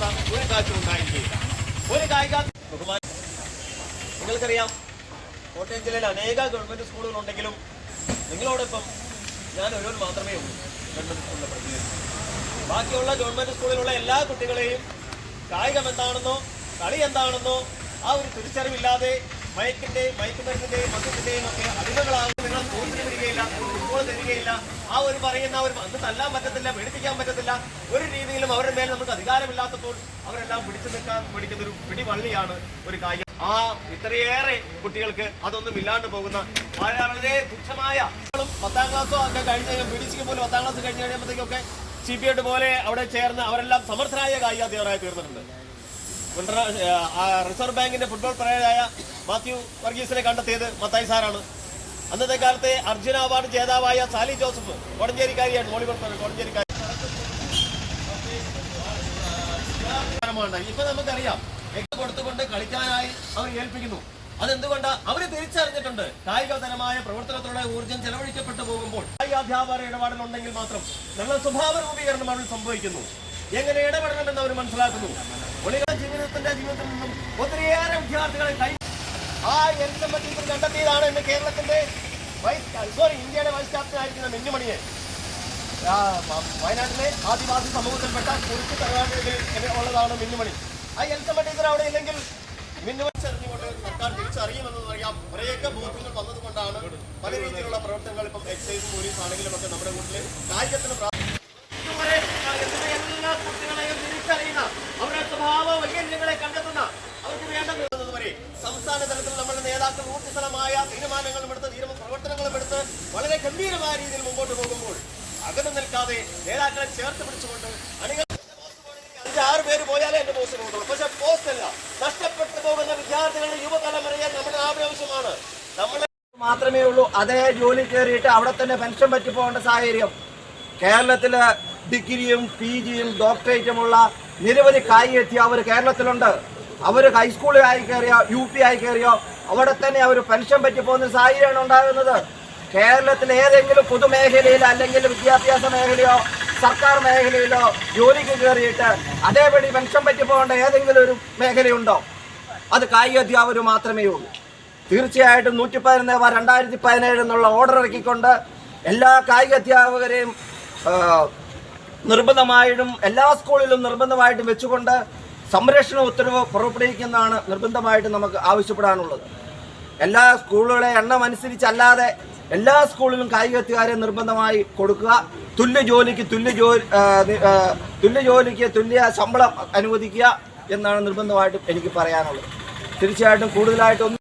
ഒരു ഉണ്ടായിരിക്കില്ല ഒരു കായിക നിങ്ങൾക്കറിയാം കോട്ടയം ജില്ലയിൽ അനേക ഗവൺമെന്റ് സ്കൂളുകൾ ഉണ്ടെങ്കിലും നിങ്ങളോടൊപ്പം ഞാൻ ഒരു മാത്രമേ ഉള്ളൂ. ബാക്കിയുള്ള ഗവൺമെന്റ് സ്കൂളിലുള്ള എല്ലാ കുട്ടികളെയും കായികം എന്താണെന്നോ കളി എന്താണെന്നോ ആ ഒരു തിരിച്ചറിവില്ലാതെ മയക്കിന്റെയും മയക്കുമരുന്നിന്റെയും മദ്യത്തിന്റെയും ഒക്കെ അടിമകളാകും സ്പോർട്സിന് വരികയില്ല ഫുട്ബോൾ തരികയില്ല. ആ ഒരു പറയുന്ന ഒരു അന്ന് തല്ലാൻ പറ്റത്തില്ല പേടിപ്പിക്കാൻ പറ്റത്തില്ല. ഒരു രീതിയിലും അവരുടെ മേൽ നമുക്ക് അധികാരമില്ലാത്തപ്പോൾ അവരെല്ലാം പിടിച്ചു നിൽക്കാൻ പിടിക്കുന്ന ഒരു പിടിവള്ളിയാണ് ഒരു കായിക ആ ഇത്രയേറെ കുട്ടികൾക്ക് അതൊന്നും ഇല്ലാണ്ട് പോകുന്ന വളരെ തുച്ഛമായ പത്താം ക്ലാസ്സോ ഒക്കെ കഴിഞ്ഞ് കഴിഞ്ഞാൽ സിക്ക് പോലും പത്താം ക്ലാസ് കഴിഞ്ഞ് കഴിയുമ്പോഴത്തേക്കൊക്കെ സി പോലെ അവിടെ ചേർന്ന് അവരെല്ലാം സമർത്ഥരായ കായികാധ്യാപകരായി തീർന്നിട്ടുണ്ട്. ഇന്റർനാ- ആ, റിസർവ് ബാങ്കിന്റെ ഫുട്ബോൾ പ്ലെയറായ മാത്യു വർഗീസിനെ കണ്ടെത്തിയത് മത്തായി സാറാണ്. അന്നത്തെ കാലത്തെ അർജുന അവാർഡ് ജേതാവായ സാലി ജോസഫ് കോടഞ്ചേരിക്കാരിയാണ് വോളിബോൾ കോടഞ്ചേരിക്കാരി. ഇപ്പൊ നമുക്കറിയാം. എഗ് കൊടുത്തുകൊണ്ട് കളിക്കാനായി അവർ ഏൽപ്പിക്കുന്നു. അതെന്തുകൊണ്ട്? അവർ തിരിച്ചറിഞ്ഞിട്ടുണ്ട്. കായികതരമായ പ്രവർത്തനത്തിലൂടെ ഊർജം ചെലവഴിക്കപ്പെട്ടു പോകുമ്പോൾ കായികാധ്യാപകർ ഇടപെടലുണ്ടെങ്കിൽ മാത്രം നല്ല സ്വഭാവ രൂപീകരണം അവരിൽ സംഭവിക്കുന്നു. എങ്ങനെ ഇടപെടണമെന്ന് അവർ മനസ്സിലാക്കുന്നു. ജീവിതത്തിന്റെ ജീവിതത്തിൽ നിന്നും ഒത്തിരിയേറെ വിദ്യാർത്ഥികളെ കൈ ആ എൻ സംബന്ധിച്ച് കണ്ടെത്തിയതാണ് ഇന്ന് കേരളത്തിന്റെ വൈസ് സോറി ഇന്ത്യയുടെ വൈസ് ക്യാപ്റ്റൻ ആയിരിക്കുന്ന മിന്നുമണിയെ. വയനാട്ടിലെ ആദിവാസി സമൂഹത്തിൽപ്പെട്ട കുറിച്ച് തറവാട്ടിൽ ഉള്ളതാണ് മിന്നുമണി. ആ എൽസമ്മ ടീച്ചർ അവിടെ ഇല്ലെങ്കിൽ മിന്നുമണി ചെറിഞ്ഞുകൊണ്ട് സർക്കാർ തിരിച്ചറിയുമെന്ന് പറയാം. കുറേയൊക്കെ ബോധ്യങ്ങൾ വന്നതുകൊണ്ടാണ് പല രീതിയിലുള്ള പ്രവർത്തനങ്ങൾ ഇപ്പം എക്സൈസ് പോലീസ് ആണെങ്കിലും ഒക്കെ നമ്മുടെ കൂട്ടിൽ കായികത്തിന് എല്ലാ കുട്ടികളെയും തിരിച്ചറിയുന്ന അവരുടെ സ്വഭാവ വൈകല്യങ്ങളെ അവർക്ക് വേണ്ടത് വരെ സംസ്ഥാന തലത്തിൽ നമ്മുടെ നേതാക്കൾ ഊർജസ്വലമായ തീരുമാനങ്ങളും എടുത്ത് തീരുമാന പ്രവർത്തനങ്ങളും എടുത്ത് വളരെ ഗംഭീരമായ രീതിയിൽ മുമ്പോട്ട് പോകുമ്പോൾ അകന്നു നിൽക്കാതെ നേതാക്കളെ ചേർത്ത് പിടിച്ചുകൊണ്ട് അണികൾ ആറ് പേര് പോയാലേ എന്റെ പോസ്റ്റ് കൊണ്ടുള്ളൂ പക്ഷെ പോസ്റ്റ് അല്ല. നഷ്ടപ്പെട്ടു പോകുന്ന വിദ്യാർത്ഥികളുടെ യുവതലമുറയെ നമ്മുടെ ആവശ്യമാണ് നമ്മളെ മാത്രമേ ഉള്ളൂ. അതേ ജോലി കയറിയിട്ട് അവിടെ തന്നെ പെൻഷൻ പറ്റി പോകേണ്ട സാഹചര്യം. കേരളത്തിൽ ഡിഗ്രിയും പി ജിയും ഡോക്ടറേറ്റുമുള്ള നിരവധി കായിക അവർ കേരളത്തിലുണ്ട്. അവർ ഹൈസ്കൂളിൽ ആയി കയറിയോ യു പി ആയി കയറിയോ അവിടെ തന്നെ അവർ പെൻഷൻ പറ്റി പോകുന്ന സാഹചര്യമാണ് ഉണ്ടാകുന്നത്. കേരളത്തിലെ ഏതെങ്കിലും പൊതുമേഖലയിൽ അല്ലെങ്കിൽ വിദ്യാഭ്യാസ മേഖലയോ സർക്കാർ മേഖലയിലോ ജോലിക്ക് കയറിയിട്ട് അതേപടി പെൻഷൻ പറ്റി പോകേണ്ട ഏതെങ്കിലും ഒരു മേഖലയുണ്ടോ? അത് കായിക അധ്യാപകർ മാത്രമേ ഉള്ളൂ. തീർച്ചയായിട്ടും നൂറ്റി പതിനൊന്ന് രണ്ടായിരത്തി പതിനേഴ് എന്നുള്ള ഓർഡർ ഇറക്കിക്കൊണ്ട് എല്ലാ കായിക അധ്യാപകരെയും നിർബന്ധമായിട്ടും എല്ലാ സ്കൂളിലും നിർബന്ധമായിട്ടും വെച്ചുകൊണ്ട് സംരക്ഷണ ഉത്തരവ് പുറപ്പെടുവിക്കുന്നതാണ് നിർബന്ധമായിട്ടും നമുക്ക് ആവശ്യപ്പെടാനുള്ളത്. എല്ലാ സ്കൂളുകളെ എണ്ണം അനുസരിച്ചല്ലാതെ എല്ലാ സ്കൂളിലും കായികത്തുകാരെ നിർബന്ധമായി കൊടുക്കുക. തുല്യ ജോലിക്ക് തുല്യ ജോലി തുല്യ ജോലിക്ക് തുല്യ ശമ്പളം അനുവദിക്കുക എന്നാണ് നിർബന്ധമായിട്ടും എനിക്ക് പറയാനുള്ളത്. തീർച്ചയായിട്ടും കൂടുതലായിട്ടൊന്നും